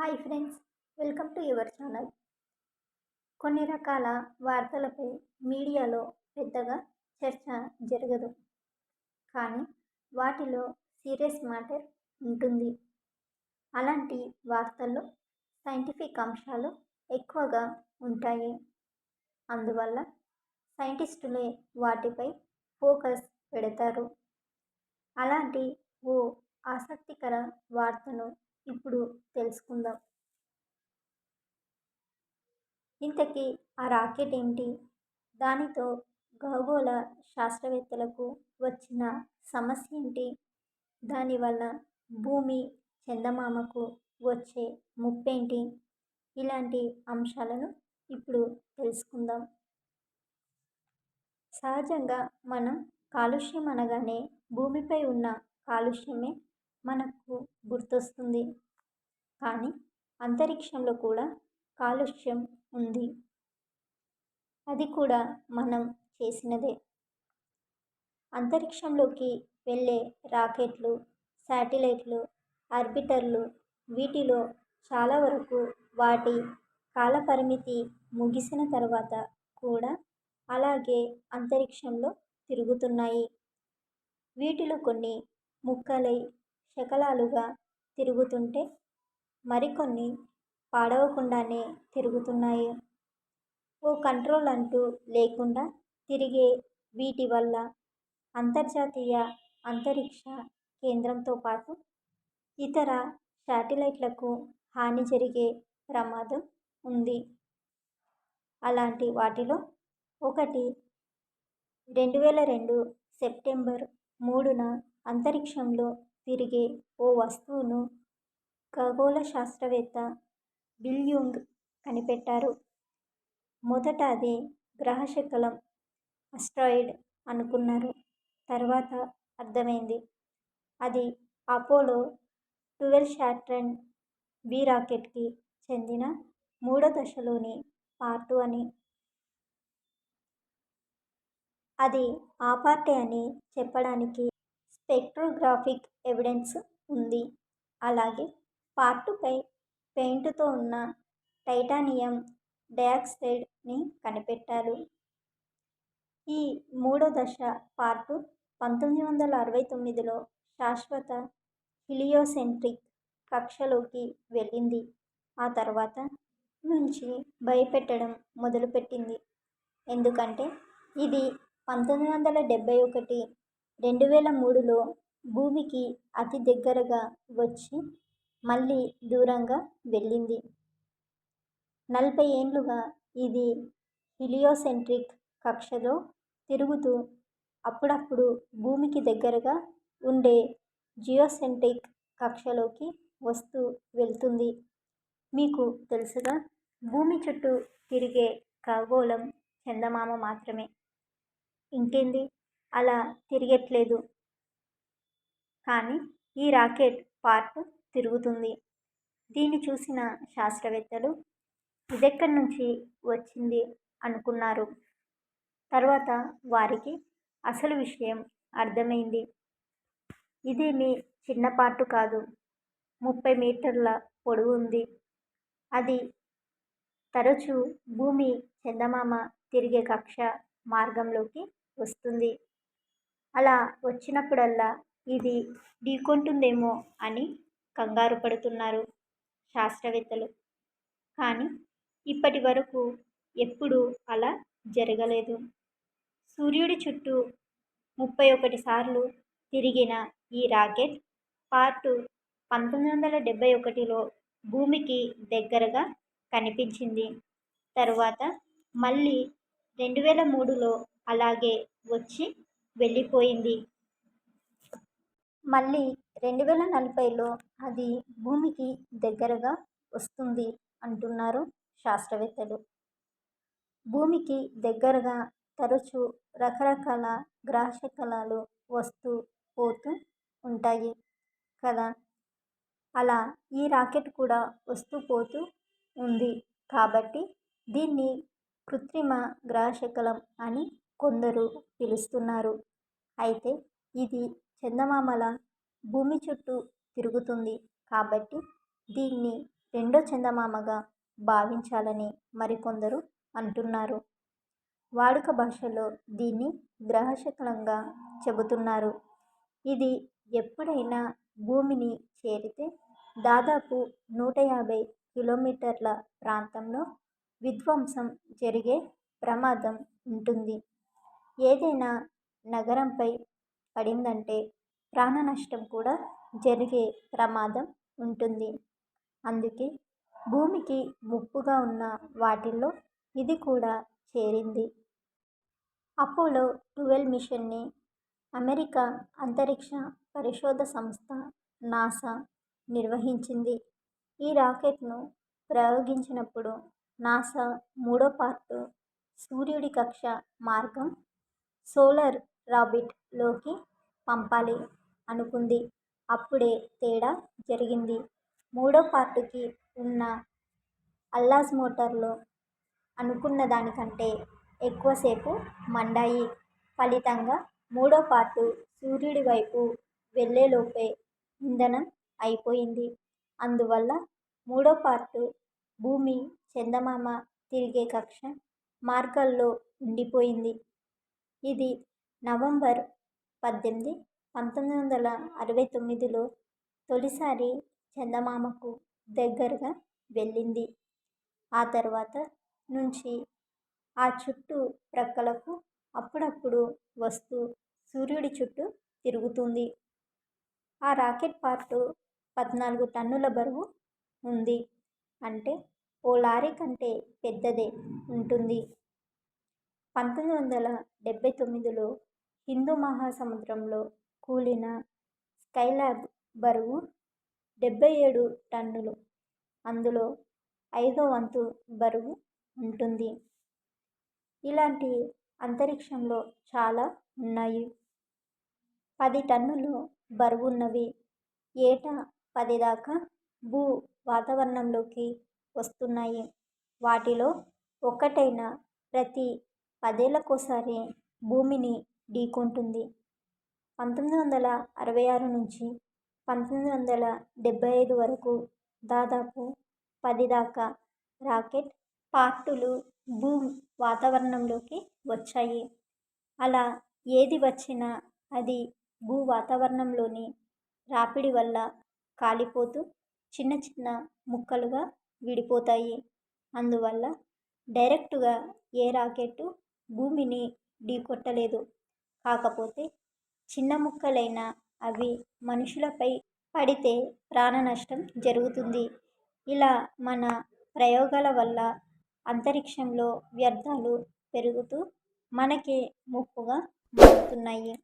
Hi friends welcome to your channel. కొన్ని రకాల వార్తలపై మీడియాలో పెద్దగా చర్చ జరగదు. కానీ వాటిలో సీరియస్ మ్యాటర్ ఉంటుంది. అలాంటి వార్తల్లో సైంటిఫిక్ అంశాలు ఎక్కువగా ఉంటాయి. అందువల్ల సైంటిస్టులే వాటిపై ఫోకస్ పెడతారు. అలాంటి ఓ ఆసక్తికర వార్తను ఇప్పుడు తెలుసుకుందాం. ఇంతకీ ఆ రాకెట్ ఏంటి? దానితో ఖగోళ శాస్త్రవేత్తలకు వచ్చిన సమస్య ఏంటి? దానివల్ల భూమి చందమామకు వచ్చే ముప్పేంటి? ఇలాంటి అంశాలను ఇప్పుడు తెలుసుకుందాం. సహజంగా మనం కాలుష్యం అనగానే భూమిపై ఉన్న కాలుష్యమే మనకు గుర్తొస్తుంది. కానీ అంతరిక్షంలో కూడా కాలుష్యం ఉంది. అది కూడా మనం చేసినదే. అంతరిక్షంలోకి వెళ్ళే రాకెట్లు శాటిలైట్లు ఆర్బిటర్లు వీటిలో చాలా వరకు వాటి కాలపరిమితి ముగిసిన తర్వాత కూడా అలాగే అంతరిక్షంలో తిరుగుతున్నాయి. వీటిలో కొన్ని ముక్కలై శకలాలుగా తిరుగుతుంటే మరికొన్ని పాడవకుండానే తిరుగుతున్నాయి. ఓ కంట్రోల్ అంటూ లేకుండా తిరిగే వీటి వల్ల అంతర్జాతీయ అంతరిక్ష కేంద్రంతో పాటు ఇతర శాటిలైట్లకు హాని జరిగే ప్రమాదం ఉంది. అలాంటి వాటిలో ఒకటి రెండు వేల రెండు సెప్టెంబర్ మూడున అంతరిక్షంలో తిరిగే ఓ వస్తువును ఖగోళ శాస్త్రవేత్త బిల్ యుంగ్ కనిపెట్టారు. మొదట అది గ్రహశకలం అస్ట్రాయిడ్ అనుకున్నారు. తర్వాత అర్థమైంది. అది అపోలో ట్వెల్వ్ షాట్రన్ వి రాకెట్కి చెందిన మూడో దశలోని పార్టు అని. అది ఆ పార్టే అని చెప్పడానికి స్పెక్ట్రోగ్రాఫిక్ ఎవిడెన్స్ ఉంది. అలాగే పార్టుపై పెయింట్తో ఉన్న టైటానియం డయాక్సైడ్ని కనిపెట్టారు. ఈ మూడో దశ పార్టు పంతొమ్మిది వందల అరవై తొమ్మిదిలో శాశ్వత హిలియోసెంట్రిక్ కక్షలోకి వెళ్ళింది. ఆ తర్వాత నుంచి భయపెట్టడం మొదలుపెట్టింది. ఎందుకంటే ఇది పంతొమ్మిది వందల డెబ్భై ఒకటి రెండు వేల మూడులో భూమికి అతి దగ్గరగా వచ్చి మళ్ళీ దూరంగా వెళ్ళింది. నలభై ఏండ్లుగా ఇది హిలియోసెంట్రిక్ కక్షలో తిరుగుతూ అప్పుడప్పుడు భూమికి దగ్గరగా ఉండే జియోసెంట్రిక్ కక్షలోకి వస్తూ వెళ్తుంది. మీకు తెలుసుగా భూమి చుట్టూ తిరిగే ఖగోళం చందమామ మాత్రమే. ఇంకేంది? అలా తిరగట్లేదు. కానీ ఈ రాకెట్ పార్ట్ తిరుగుతుంది. దీన్ని చూసిన శాస్త్రవేత్తలు ఇదెక్కడి నుంచి వచ్చింది అనుకున్నారు. తర్వాత వారికి అసలు విషయం అర్థమైంది. ఇదేమి చిన్న పార్టు కాదు. ముప్పై మీటర్ల పొడవు ఉంది. అది తరచూ భూమి చందమామ తిరిగే కక్ష మార్గంలోకి వస్తుంది. అలా వచ్చినప్పుడల్లా ఇది ఢీకొంటుందేమో అని కంగారు పడుతున్నారు శాస్త్రవేత్తలు. కానీ ఇప్పటి వరకు ఎప్పుడూ అలా జరగలేదు. సూర్యుడి చుట్టూ ముప్పై ఒకటి సార్లు తిరిగిన ఈ రాకెట్ పార్టు పంతొమ్మిది వందల డెబ్భై ఒకటిలో భూమికి దగ్గరగా కనిపించింది. తరువాత మళ్ళీ రెండు వేల మూడులో అలాగే వచ్చి వెళ్ళిపోయింది. మళ్ళీ రెండు వేల నలభైలో అది భూమికి దగ్గరగా వస్తుంది అంటున్నారు శాస్త్రవేత్తలు. భూమికి దగ్గరగా తరచూ రకరకాల గ్రహశకలాలు వస్తూ పోతూ ఉంటాయి కదా. అలా ఈ రాకెట్ కూడా వస్తూ పోతూ ఉంది కాబట్టి దీన్ని కృత్రిమ గ్రహశకలం అని కొందరు పిలుస్తున్నారు. అయితే ఇది చందమామల భూమి చుట్టూ తిరుగుతుంది. కాబట్టి దీన్ని రెండో చందమామగా భావించాలని మరికొందరు అంటున్నారు. వాడుక భాషలో దీన్ని గ్రహశకలంగా చెబుతున్నారు. ఇది ఎప్పుడైనా భూమిని చేరితే దాదాపు నూట యాభై కిలోమీటర్ల ప్రాంతంలో విధ్వంసం జరిగే ప్రమాదం ఉంటుంది. ఏదైనా నగరంపై పడిందంటే ప్రాణ నష్టం కూడా జరిగే ప్రమాదం ఉంటుంది. అందుకే భూమికి ముప్పుగా ఉన్న వాటిల్లో ఇది కూడా చేరింది. అపోలో ట్వెల్వ్ మిషన్ని అమెరికా అంతరిక్ష పరిశోధ సంస్థ నాసా నిర్వహించింది. ఈ రాకెట్ను ప్రయోగించినప్పుడు నాసా మూడో పార్ట్ సూర్యుడి కక్ష మార్గం సోలార్ రాబిట్లోకి పంపాలి అనుకుంది. అప్పుడే తేడా జరిగింది. మూడో పార్టుకి ఉన్న అల్లాస్ మోటార్లో అనుకున్న దానికంటే ఎక్కువసేపు మండాయి. ఫలితంగా మూడో పార్టు సూర్యుడి వైపు వెళ్ళేలోపే ఇంధనం అయిపోయింది. అందువల్ల మూడో పార్టు భూమి చందమామ తిరిగే కక్ష మార్గాల్లో ఉండిపోయింది. ఇది నవంబర్ పద్దెనిమిది పంతొమ్మిది వందల అరవై తొమ్మిదిలో తొలిసారి చందమామకు దగ్గరగా వెళ్ళింది. ఆ తర్వాత నుంచి ఆ చుట్టూ ప్రక్కలకు అప్పుడప్పుడు వస్తూ సూర్యుడి చుట్టూ తిరుగుతుంది. ఆ రాకెట్ పార్టు పద్నాలుగు టన్నుల బరువు ఉంది. అంటే ఓ లారీ కంటే పెద్దదే ఉంటుంది. పంతొమ్మిది వందల డెబ్బై తొమ్మిదిలో హిందూ మహాసముద్రంలో కూలిన స్కైలాబ్ బరువు డెబ్బై ఏడు టన్నులు. అందులో ఐదో వంతు బరువు ఉంటుంది. ఇలాంటి అంతరిక్షంలో చాలా ఉన్నాయి. పది టన్నులు బరువున్నవి. ఏటా పది దాకా భూ వాతావరణంలోకి వస్తున్నాయి. వాటిలో ఒకటైన ప్రతి పదేళ్ళకోసారి భూమిని ఢీకొంటుంది పంతొమ్మిది వందల అరవై ఆరు నుంచి పంతొమ్మిది వందల డెబ్బై ఐదు వరకు దాదాపు పది దాకా రాకెట్ పార్టులు భూ వాతావరణంలోకి వచ్చాయి. అలా ఏది వచ్చినా అది భూ వాతావరణంలోని రాపిడి వల్ల కాలిపోతూ చిన్న చిన్న ముక్కలుగా విడిపోతాయి. అందువల్ల డైరెక్టుగా ఏ రాకెట్టు భూమిని ఢీకొట్టలేదు కాకపోతే చిన్న ముక్కలైన అవి మనుషులపై పడితే ప్రాణ నష్టం జరుగుతుంది. ఇలా మన ప్రయోగాల వల్ల అంతరిక్షంలో వ్యర్థాలు పెరుగుతూ మనకే ముప్పుగా మారుతున్నాయి.